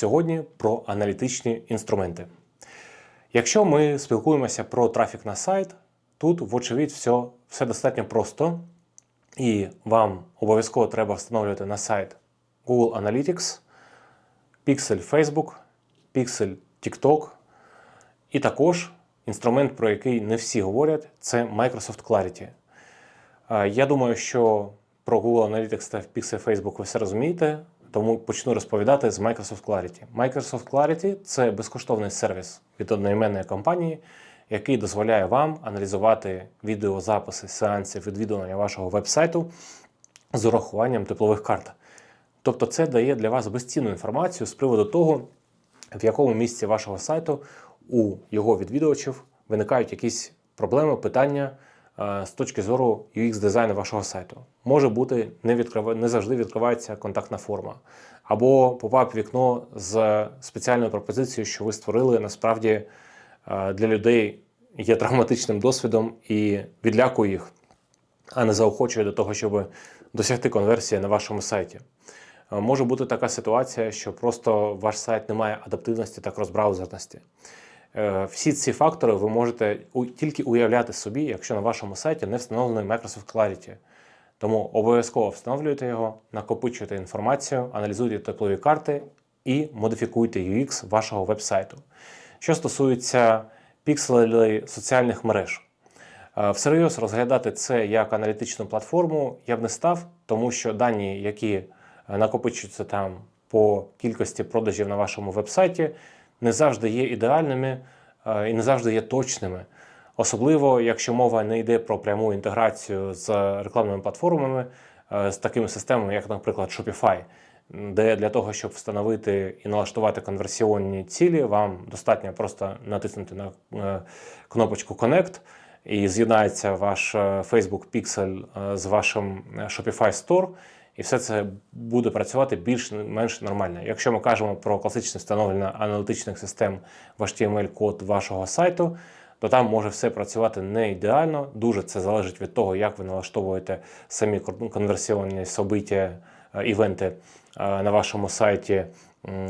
Сьогодні про аналітичні інструменти. Якщо ми спілкуємося про трафік на сайт, тут, вочевидь, все, все достатньо просто, і вам обов'язково треба встановлювати на сайт Google Analytics, Pixel Facebook, Pixel TikTok, і також інструмент, про який не всі говорять, це Microsoft Clarity. Е, Я думаю, що про Google Analytics та Pixel Facebook ви все розумієте, тому почну розповідати з Microsoft Clarity. Microsoft Clarity це безкоштовний сервіс від одноіменної компанії, який дозволяє вам аналізувати відеозаписи сеансів відвідування вашого веб-сайту з урахуванням теплових карт. Тобто, це дає для вас безцінну інформацію з приводу того, в якому місці вашого сайту у його відвідувачів виникають якісь проблеми, питання з точки зору UX-дизайну вашого сайту. Може бути, не, відкрива... не завжди відкривається контактна форма, або попап вікно з спеціальною пропозицією, що ви створили насправді е, для людей є травматичним досвідом і відлякує їх, а не заохочує до того, щоб досягти конверсії на вашому сайті. Е, Може бути така ситуація, що просто ваш сайт не має адаптивності та кросбраузерності. Е, Всі ці фактори ви можете тільки уявляти собі, якщо на вашому сайті не встановлений Microsoft Clarity. Тому обов'язково встановлюйте його, накопичуйте інформацію, аналізуйте теплові карти і модифікуйте UX вашого веб-сайту. Що стосується пікселей соціальних мереж, Е, Всерйоз розглядати це як аналітичну платформу я б не став, тому що дані, які е, накопичуються там по кількості продажів на вашому вебсайті, не завжди є ідеальними е, і не завжди є точними. Особливо, якщо мова не йде про пряму інтеграцію з рекламними платформами, е, з такими системами, як, наприклад, Shopify, де для того, щоб встановити і налаштувати конверсіонні цілі, вам достатньо просто натиснути на е, кнопочку Connect, і з'єднається ваш Facebook Pixel з вашим Shopify Store, і все це буде працювати більш-менш нормально. Якщо ми кажемо про класичне встановлення аналітичних систем в HTML-код вашого сайту, то там може все працювати не ідеально. Дуже це залежить від того, як ви налаштовуєте самі кон- конверсіонні собиття, е, івенти е, на вашому сайті.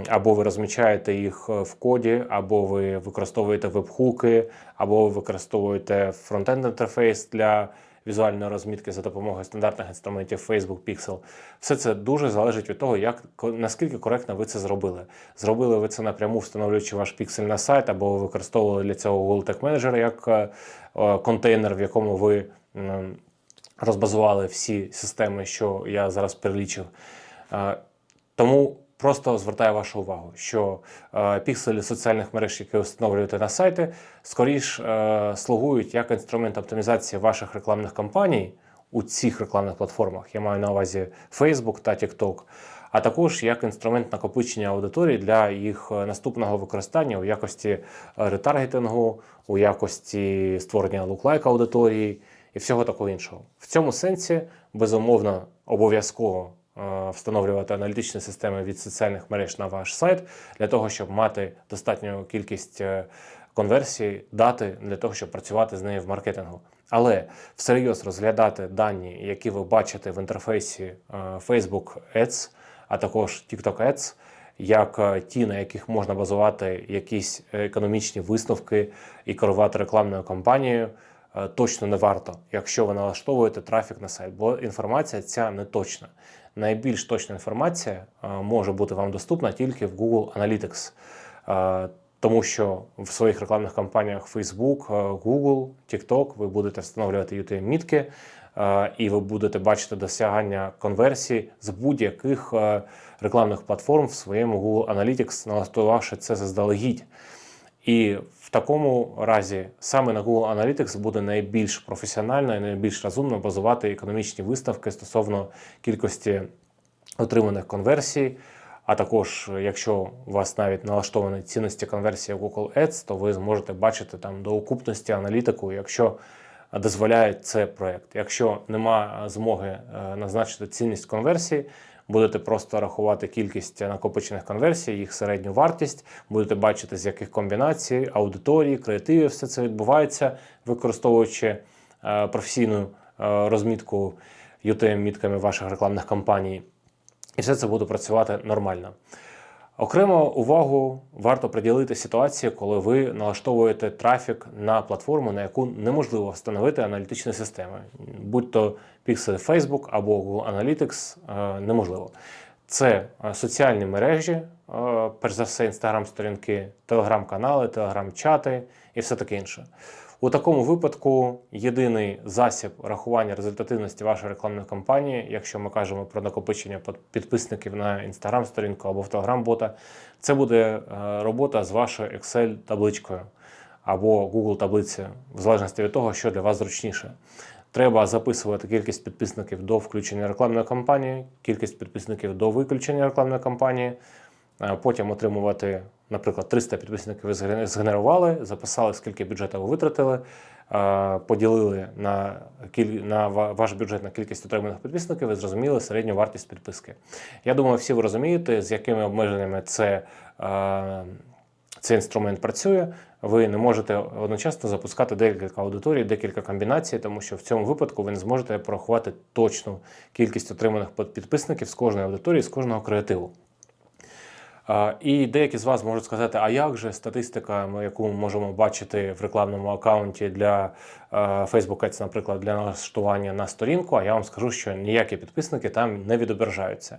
Або ви розмічаєте їх е, в коді, або ви використовуєте веб-хуки, або ви використовуєте фронтенд інтерфейс для візуальної розмітки за допомогою стандартних інструментів Facebook Pixel. Все це дуже залежить від того, як наскільки коректно ви це зробили. Зробили ви це напряму, встановлюючи ваш піксель на сайт, або використовували для цього Google Tag Manager як е, е, контейнер, в якому ви розбазували всі системи, що я зараз перелічив. Е, Тому просто звертаю вашу увагу, що е, пікселі соціальних мереж, які встановлюєте на сайти, скоріш е, слугують як інструмент оптимізації ваших рекламних кампаній у цих рекламних платформах. Я маю на увазі Facebook та TikTok, а також як інструмент накопичення аудиторії для їх е, наступного використання у якості е, ретаргетингу, у якості створення луклайк аудиторії і всього такого іншого. В цьому сенсі, безумовно, обов'язково встановлювати аналітичні системи від соціальних мереж на ваш сайт для того, щоб мати достатню кількість е, конверсій, дати для того, щоб працювати з нею в маркетингу. Але всерйоз розглядати дані, які ви бачите в інтерфейсі е, Facebook Ads, а також TikTok Ads, як е, ті, на яких можна базувати якісь е, економічні висновки і керувати рекламною кампанією, е, точно не варто, якщо ви налаштовуєте трафік на сайт, бо інформація ця не точна. Найбільш точна інформація е, може бути вам доступна тільки в Google Analytics. Е, Тому що в своїх рекламних кампаніях Facebook, е, Google, TikTok ви будете встановлювати UTM-мітки, і ви будете бачити досягання конверсій з будь-яких рекламних платформ в своєму Google Analytics, налаштувавши це заздалегідь. І в такому разі саме на Google Analytics буде найбільш професіонально і найбільш розумно базувати економічні виставки стосовно кількості отриманих конверсій. А також, якщо у вас навіть налаштовані цінності конверсії Google Ads, то ви зможете бачити там до окупності аналітику, якщо дозволяє це проект. Якщо нема змоги е, назначити цінність конверсії, будете просто рахувати кількість накопичених конверсій, їх середню вартість, будете бачити, з яких комбінацій, аудиторії, креативів все це відбувається, використовуючи е, професійну е, розмітку UTM-мітками ваших рекламних кампаній. І все це буде працювати нормально. Окремо увагу варто приділити ситуації, коли ви налаштовуєте трафік на платформу, на яку неможливо встановити аналітичні системи, будь то Pixel Facebook або Google Analytics, е, неможливо. Це е, соціальні мережі, е, перш за все, інстаграм-сторінки, телеграм-канали, телеграм-чати і все таке інше. У такому випадку єдиний засіб рахування результативності вашої рекламної кампанії, якщо ми кажемо про накопичення підписників на інстаграм-сторінку або в телеграм-бота, це буде е, робота з вашою Excel-табличкою або Google-таблицею, в залежності від того, що для вас зручніше. Треба записувати кількість підписників до включення рекламної кампанії, кількість підписників до виключення рекламної кампанії, е, потім отримувати, наприклад, 300 підписників ви згенерували, записали, скільки бюджету ви витратили, е, поділили на, кіль... на ваш бюджет на кількість отриманих підписників і зрозуміли середню вартість підписки. Я думаю, всі ви розумієте, з якими обмеженнями це. е, Цей інструмент працює, ви не можете одночасно запускати декілька аудиторій, декілька комбінацій, тому що в цьому випадку ви не зможете порахувати точну кількість отриманих підписників з кожної аудиторії, з кожного креативу. І деякі з вас можуть сказати, а як же статистика, яку ми можемо бачити в рекламному аккаунті для е, Facebook Ads, наприклад, для налаштування на сторінку, а я вам скажу, що ніякі підписники там не відображаються.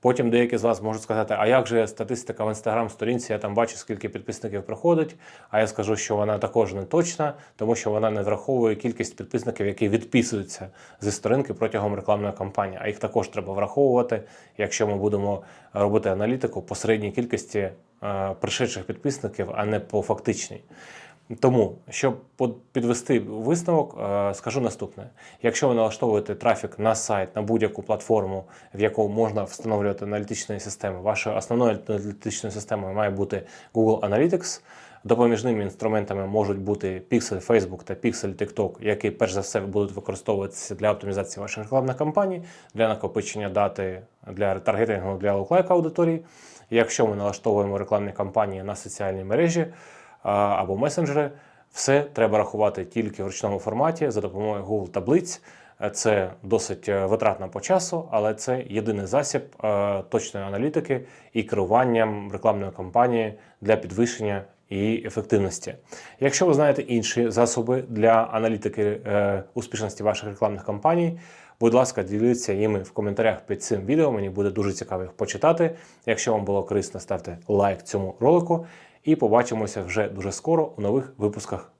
Потім деякі з вас можуть сказати, а як же статистика в інстаграм-сторінці, я там бачу, скільки підписників приходить, а я скажу, що вона також не точна, тому що вона не враховує кількість підписників, які відписуються зі сторінки протягом рекламної кампанії. А їх також треба враховувати, якщо ми будемо робити аналітику по середній кількості е, пришедших підписників, а не по фактичній. Тому, щоб підвести висновок, е, скажу наступне: якщо ви налаштовуєте трафік на сайт, на будь-яку платформу, в яку можна встановлювати аналітичні системи, вашою основною аналітичною системою має бути Google Analytics. Допоміжними інструментами можуть бути Pixel Facebook та Pixel TikTok, які перш за все будуть використовуватися для оптимізації ваших рекламних кампаній, для накопичення дати для таргетингу для луклайк аудиторії. Якщо ми налаштовуємо рекламні кампанії на соціальні мережі або месенджери, все треба рахувати тільки в ручному форматі за допомогою Google таблиць. Це досить е, витратно по часу, але це єдиний засіб е, точної аналітики і керуванням рекламної кампанії для підвищення її ефективності. Якщо ви знаєте інші засоби для аналітики е, успішності ваших рекламних кампаній, будь ласка, діліться їми в коментарях під цим відео. Мені буде дуже цікаво їх почитати. Якщо вам було корисно, ставте лайк цьому ролику. І побачимося вже дуже скоро у нових випусках